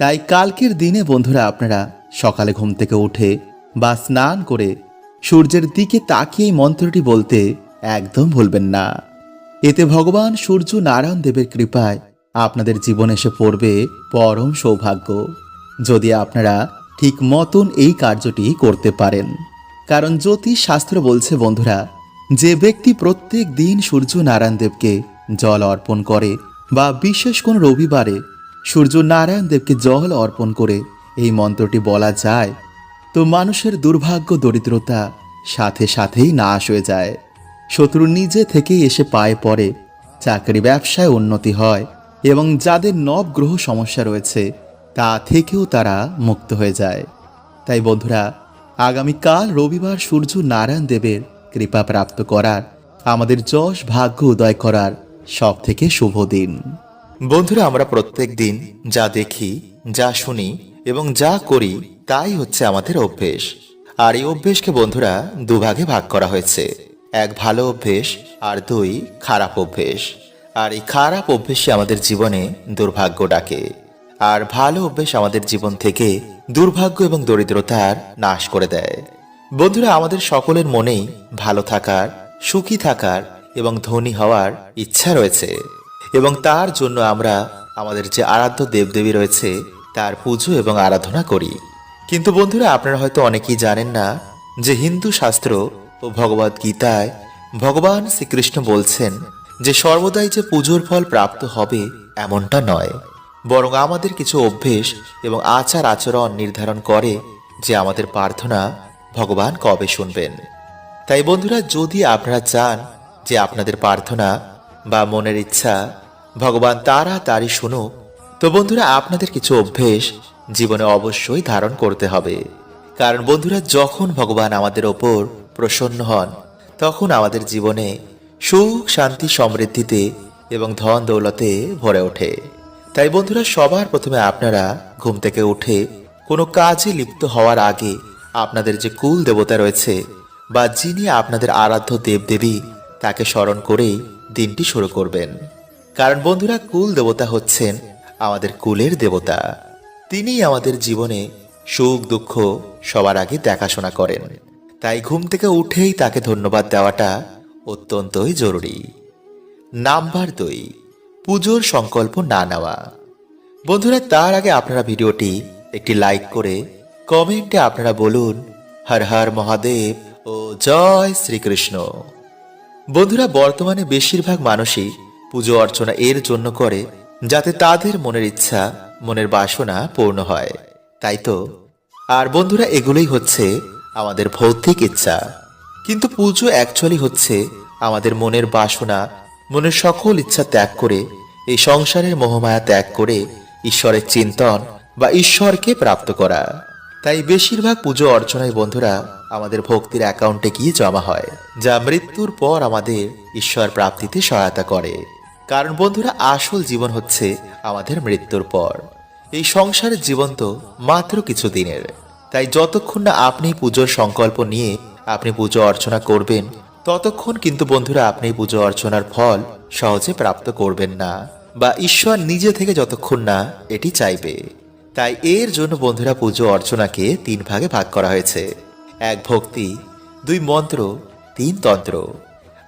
তাই কালকের দিনে বন্ধুরা আপনারা সকালে ঘুম থেকে উঠে বা স্নান করে সূর্যের দিকে তাকিয়ে মন্ত্রটি বলতে একদম ভুলবেন না। এতে ভগবান সূর্য নারায়ণ দেবের কৃপায় আপনাদের জীবনে এসে পড়বে পরম সৌভাগ্য। যদি আপনারা ঠিক মতন এই কার্যটি করতে পারেন। কারণ জ্যোতিষ শাস্ত্র বলছে বন্ধুরা, যে ব্যক্তি প্রত্যেক দিন সূর্য নারায়ণ দেবকে জল অর্পণ করে বা বিশেষ কোন রবিবারে সূর্য নারায়ণ দেবকে জল অর্পণ করে এই মন্ত্রটি বলা যায়। তো মানুষের দুর্ভাগ্য, দরিদ্রতা সাথে সাথেই নাশ হয়ে যায়। শত্রু নিজে থেকেই এসে পায়ে পড়ে, চাকরি ব্যবসায় উন্নতি হয় এবং যাদের নব গ্রহ সমস্যা রয়েছে, তা থেকেও তারা মুক্ত হয়ে যায়। তাই বন্ধুরা, আগামীকাল রবিবার সূর্য নারায়ণ দেবের কৃপা প্রাপ্ত করার, আমাদের যশ ভাগ্য উদয় করার সব থেকে শুভ দিন। বন্ধুরা, আমরা প্রত্যেক দিন যা দেখি, যা শুনি এবং যা করি, তাই হচ্ছে আমাদের অভ্যেস। আর এই অভ্যেসকে বন্ধুরা দুভাগে ভাগ করা হয়েছে। এক ভালো অভ্যেস আর দুই খারাপ অভ্যেস। আর এই খারাপ অভ্যেসই আমাদের জীবনে দুর্ভাগ্য ডাকে। আর ভালো অভ্যেস আমাদের জীবন থেকে দুর্ভাগ্য এবং দরিদ্রতার নাশ করে দেয়। বন্ধুরা, আমাদের সকলের মনেই ভালো থাকার, সুখী থাকার এবং ধনী হওয়ার ইচ্ছা রয়েছে। এবং তার জন্য আমরা আমাদের যে আরাধ্য দেবদেবী রয়েছে, তার পুজো এবং আরাধনা করি। কিন্তু বন্ধুরা, আপনারা হয়তো অনেকেই জানেন না যে হিন্দু শাস্ত্র ও ভগবদ গীতায় ভগবান শ্রীকৃষ্ণ বলছেন যে সর্বদাই যে পুজোর ফল প্রাপ্ত হবে এমনটা নয়। বরং আমাদের কিছু অভ্যেস এবং আচার আচরণ নির্ধারণ করে যে আমাদের প্রার্থনা ভগবান কবে শুনবেন। তাই বন্ধুরা, যদি আপনারা চান যে আপনাদের প্রার্থনা বা মনের ইচ্ছা, ভগবান তাড়াতাড়ি শুনুক। তো বন্ধুরা, আপনাদের কিছু অভ্যেস জীবনে অবশ্যই ধারণ করতে হবে। কারণ বন্ধুরা, যখন ভগবান আমাদের ওপর প্রসন্ন হন, তখন আমাদের জীবনে সুখ, শান্তি, সমৃদ্ধিতে এবং ধন দৌলতে ভরে ওঠে। তাই বন্ধুরা, সবার প্রথমে আপনারা ঘুম থেকে উঠে কোনো কাজে লিপ্ত হওয়ার আগে আপনাদের যে কুল দেবতা রয়েছে বা যিনি আপনাদের আরাধ্য দেবদেবী, তাকে স্মরণ করেই দিনটি শুরু করবেন। কারণ বন্ধুরা, কুল দেবতা হচ্ছেন আমাদের কুলের দেবতা। তিনি আমাদের জীবনে সুখ, দুঃখ সবার আগে দেখাশোনা করেন। তাই ঘুম থেকে উঠেই তাকে ধন্যবাদ দেওয়াটা অত্যন্তই জরুরি। নাম্বার দুই, পুজোর সংকল্প না নেওয়া। বন্ধুরা, তার আগে আপনারা ভিডিওটি একটি লাইক করে কমেন্টে আপনারা বলুন, হর হর মহাদেব ও জয় শ্রীকৃষ্ণ। বন্ধুরা, বর্তমানে বেশিরভাগ মানুষই পুজো অর্চনা এর জন্য করে, যাতে তাদের মনের ইচ্ছা, মনের বাসনা পূর্ণ হয়। তাই তো? আর বন্ধুরা, এগুলোই হচ্ছে আমাদের ভৌতিক ইচ্ছা। কিন্তু পুজো অ্যাকচুয়ালি হচ্ছে আমাদের মনের বাসনা, মনের সকল ইচ্ছা ত্যাগ করে, এই সংসারের মোহমায়া ত্যাগ করে, ঈশ্বরের চিন্তন বা ঈশ্বরকে প্রাপ্ত করা। তাই বেশিরভাগ পুজো অর্চনায় বন্ধুরা আমাদের ভক্তির অ্যাকাউন্টে গিয়ে জমা হয়, যা মৃত্যুর পর আমাদের ঈশ্বর প্রাপ্তিতে সহায়তা করে। কারণ বন্ধুরা, আসল জীবন হচ্ছে আমাদের মৃত্যুর পর। এই সংসারের জীবন তো মাত্র কিছু দিনের। তাই যতক্ষণ না আপনি পুজোর সংকল্প নিয়ে আপনি পুজো অর্চনা করবেন, ততক্ষণ কিন্তু বন্ধুরা আপনি পুজো অর্চনার ফল সহজে প্রাপ্ত করবেন না, বা ঈশ্বর নিজে থেকে যতক্ষণ না এটি চাইবে। তাই এর জন্য বন্ধুরা পুজো অর্চনাকে তিন ভাগে ভাগ করা হয়েছে। এক ভক্তি, দুই মন্ত্র, তিন তন্ত্র।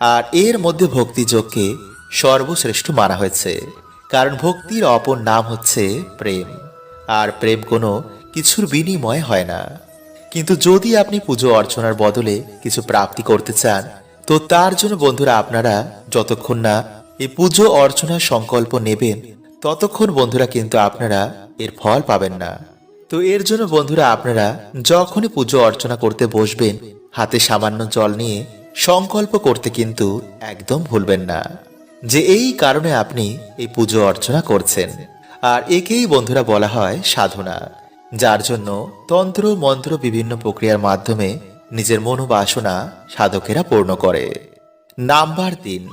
আর এর মধ্যে ভক্তিযোগকে সর্বশ্রেষ্ঠ মানা হয়েছে। কারণ ভক্তির অপর নাম হচ্ছে প্রেম। আর প্রেম কোনো কিছুর বিনিময় হয় না। কিন্তু যদি আপনি পুজো অর্চনার বদলে কিছু প্রাপ্তি করতে চান, তো তার জন্য বন্ধুরা আপনারা যতক্ষণ না এই পুজো অর্চনার সংকল্প নেবেন ততক্ষণ বন্ধুরা কিন্তু আপনারা এর ফল পাবেন না। তো এর জন্য বন্ধুরা আপনারা যখনই পুজো অর্চনা করতে বসবেন, হাতে সামান্য জল নিয়ে সংকল্প করতে কিন্তু একদম ভুলবেন না। যে এই কারণে আপনি এই পুজো অর্চনা করছেন। আর একেই বন্ধুরা বলা হয় সাধনা, যার জন্য তন্ত্র, মন্ত্র বিভিন্ন প্রক্রিয়ার মাধ্যমে নিজের মনোবাসনা সাধকেরা পূর্ণ করে। নাম্বার তিন,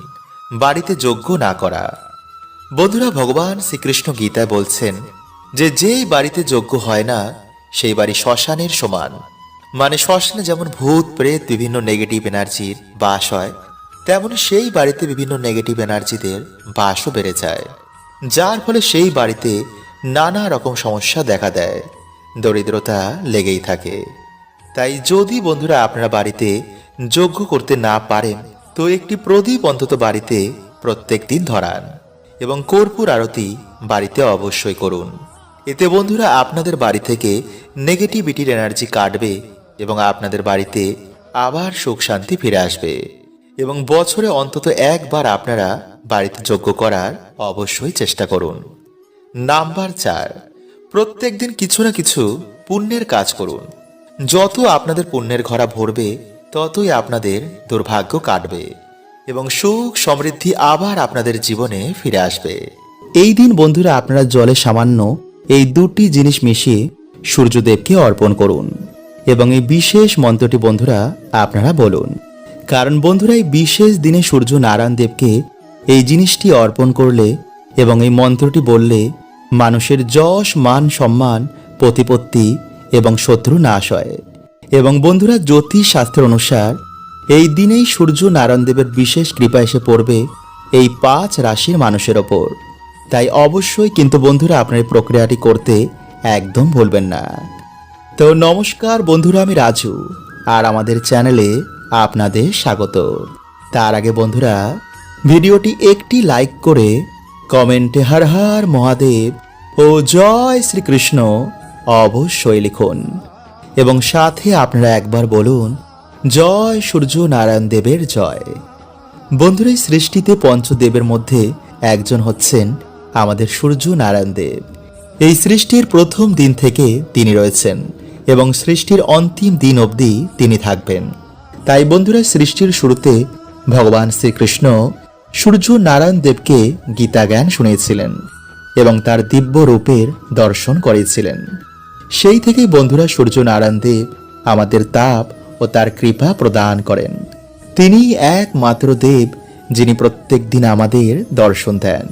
বাড়িতে যজ্ঞ না করা। বন্ধুরা, ভগবান শ্রীকৃষ্ণ গীতায় বলছেন যে, যেই বাড়িতে যজ্ঞ হয় না, সেই বাড়ি শ্মশানের সমান। মানে শ্মশানে যেমন ভূত, প্রেত, বিভিন্ন নেগেটিভ এনার্জির বাস হয়, তেমন সেই বাড়িতে বিভিন্ন নেগেটিভ এনার্জিদের বাসও বেড়ে যায়। যার ফলে সেই বাড়িতে নানা রকম সমস্যা দেখা দেয়, দরিদ্রতা লেগেই থাকে। তাই যদি বন্ধুরা আপনারা বাড়িতে যোগ্য করতে না পারেন, তো একটি প্রদীপ অন্তত বাড়িতে প্রত্যেক দিন ধরান। এবং কর্পূর আরতি বাড়িতে অবশ্যই করুন। এতে বন্ধুরা আপনাদের বাড়ি থেকে নেগেটিভিটির এনার্জি কাটবে এবং আপনাদের বাড়িতে আবার সুখ শান্তি ফিরে আসবে। এবং বছরে অন্তত একবার আপনারা বাড়িতে যোগ্য করার অবশ্যই চেষ্টা করুন। নাম্বার চার, প্রত্যেক দিন কিছু না কিছু পুণ্যের কাজ করুন। যত আপনাদের পুণ্যের ঘরা ভরবে, ততই আপনাদের দুর্ভাগ্য কাটবে। এবং সুখ সমৃদ্ধি আবার আপনাদের জীবনে ফিরে আসবে। এই দিন বন্ধুরা আপনারা জলে সামান্য এই দুটি জিনিস মিশিয়ে সূর্যদেবকে অর্পণ করুন এবং এই বিশেষ মন্ত্রটি বন্ধুরা আপনারা বলুন। কারণ বন্ধুরা এই বিশেষ দিনে সূর্য নারায়ণ দেবকে এই জিনিসটি অর্পণ করলে এবং এই মন্ত্রটি বললে মানুষের যশ, মান, সম্মান, প্রতিপত্তি এবং শত্রু নাশ হয়। এবং বন্ধুরা জ্যোতিষ শাস্ত্র অনুসার এই দিনেই সূর্য নারায়ণ দেবের বিশেষ কৃপা এসে পড়বে এই পাঁচ রাশির মানুষের ওপর। তাই অবশ্যই কিন্তু বন্ধুরা আপনার প্রক্রিয়াটি করতে একদম ভুলবেন না। তো নমস্কার বন্ধুরা, আমি রাজু আর আমাদের চ্যানেলে আপনাদের স্বাগত। তার আগে বন্ধুরা, ভিডিওটি একটি লাইক করে কমেন্টে হর হর মহাদেব ও জয় শ্রীকৃষ্ণ অবশ্যই লিখুন। এবং সাথে আপনারা একবার বলুন জয় সূর্য নারায়ণ দেবের জয়। বন্ধুরা, এই সৃষ্টিতে পঞ্চদেবের মধ্যে একজন হচ্ছেন আমাদের সূর্য নারায়ণ দেব। এই সৃষ্টির প্রথম দিন থেকে তিনি রয়েছেন এবং সৃষ্টির অন্তিম দিন অবধি তিনি থাকবেন। তাই বন্ধুরা, সৃষ্টির শুরুতে ভগবান শ্রীকৃষ্ণ সূর্য নারায়ণ দেবকে গীতা জ্ঞান শুনিয়েছিলেন এবং তার দিব্য রূপের দর্শন করিয়েছিলেন। সেই থেকেই বন্ধুরা, সূর্য নারায়ণ দেব আমাদের তাপ ও তার কৃপা প্রদান করেন। তিনি একমাত্র দেব যিনি প্রত্যেক দিন আমাদের দর্শন দেন।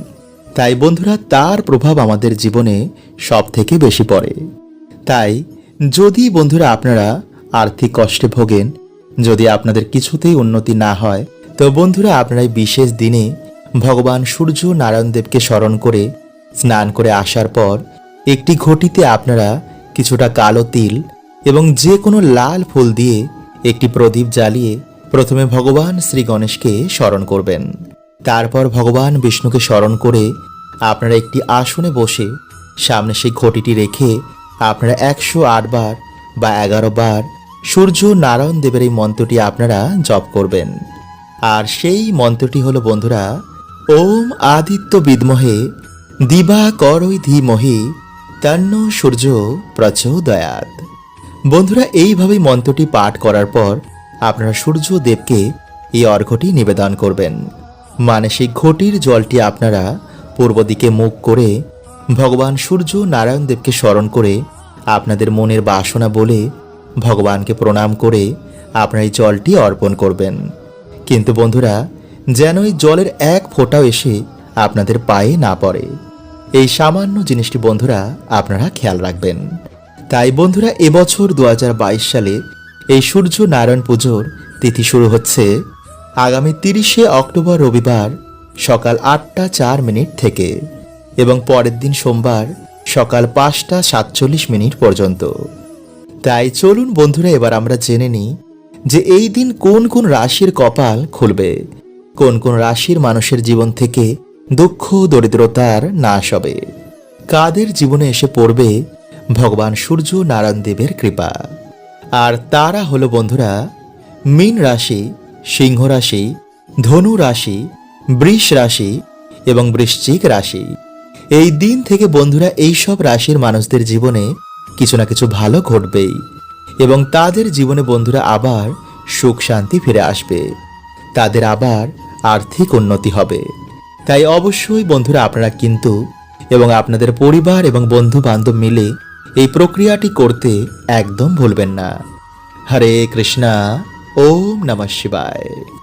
তাই বন্ধুরা, তার প্রভাব আমাদের জীবনে সব থেকে বেশি পড়ে। তাই যদি বন্ধুরা আপনারা আর্থিক কষ্টে ভোগেন, যদি আপনাদের কিছুতেই উন্নতি না হয়, তো বন্ধুরা আপনারা বিশেষ দিনে ভগবান সূর্য নারায়ণ দেবকে স্মরণ করে, স্নান করে আসার পর একটি ঘটিতে আপনারা কিছুটা কালো তিল এবং যে কোনো লাল ফুল দিয়ে একটি প্রদীপ জ্বালিয়ে প্রথমে ভগবান শ্রী গণেশকে স্মরণ করবেন। তারপর ভগবান বিষ্ণুকে স্মরণ করে আপনারা একটি আসনে বসে সামনে সেই ঘটিটি রেখে আপনারা একশো বার বা এগারো বার সূর্য নারায়ণ দেবের এই মন্ত্রটি আপনারা জপ করবেন। আর সেই মন্ত্রটি হলো, বন্ধুরা, ওম আদিত্য বিদ্মহে দিবা করৈ ধীমহি, তন্ন সূর্য প্রচোদয়াত। বন্ধুরা, এইভাবেই মন্ত্রটি পাঠ করার পর আপনারা সূর্য দেবকে এই অর্ঘ্যটি নিবেদন করবেন। মানে সেই ঘটির জলটি আপনারা পূর্ব দিকে মুখ করে ভগবান সূর্য নারায়ণ দেবকে স্মরণ করে আপনাদের মনের বাসনা বলে ভগবানকে প্রণাম করে আপনারা এই জলটি অর্পণ করবেন। কিন্তু বন্ধুরা, যেন এই জলের এক ফোঁটাও এসে আপনাদের পায়ে না পড়ে। এই সামান্য জিনিসটি বন্ধুরা আপনারা খেয়াল রাখবেন। তাই বন্ধুরা, এবছর দু হাজার বাইশ সালে এই সূর্য নারায়ণ পুজোর তিথি শুরু হচ্ছে। আগামী তিরিশে অক্টোবর রবিবার সকাল আটটা চার মিনিট থেকে এবং পরের দিন সোমবার সকাল পাঁচটা সাতচল্লিশ মিনিট পর্যন্ত। তাই চলুন বন্ধুরা, এবার আমরা জেনে নিই যে এই দিন কোন কোন রাশির কপাল খুলবে, কোন কোন রাশির মানুষের জীবন থেকে দুঃখ দরিদ্রতার নাশ হবে, কাদের জীবনে এসে পড়বে ভগবান সূর্য নারায়ণ দেবের কৃপা। আর তারা হলো বন্ধুরা, মীন রাশি, সিংহ রাশি, ধনু রাশি, বৃষ রাশি এবং বৃশ্চিক রাশি। এই দিন থেকে বন্ধুরা, এই সব রাশির মানুষদের জীবনে কিছু না কিছু ভালো ঘটবেই এবং তাদের জীবনে বন্ধুরা আবার সুখ শান্তি ফিরে আসবে। তাদের আবার আর্থিক উন্নতি হবে। তাই অবশ্যই বন্ধুরা, আপনারা কিন্তু এবং আপনাদের পরিবার এবং বন্ধু বান্ধব মিলে এই প্রক্রিয়াটি করতে একদম ভুলবেন না। হরে কৃষ্ণা ওম নমঃ শিবায়।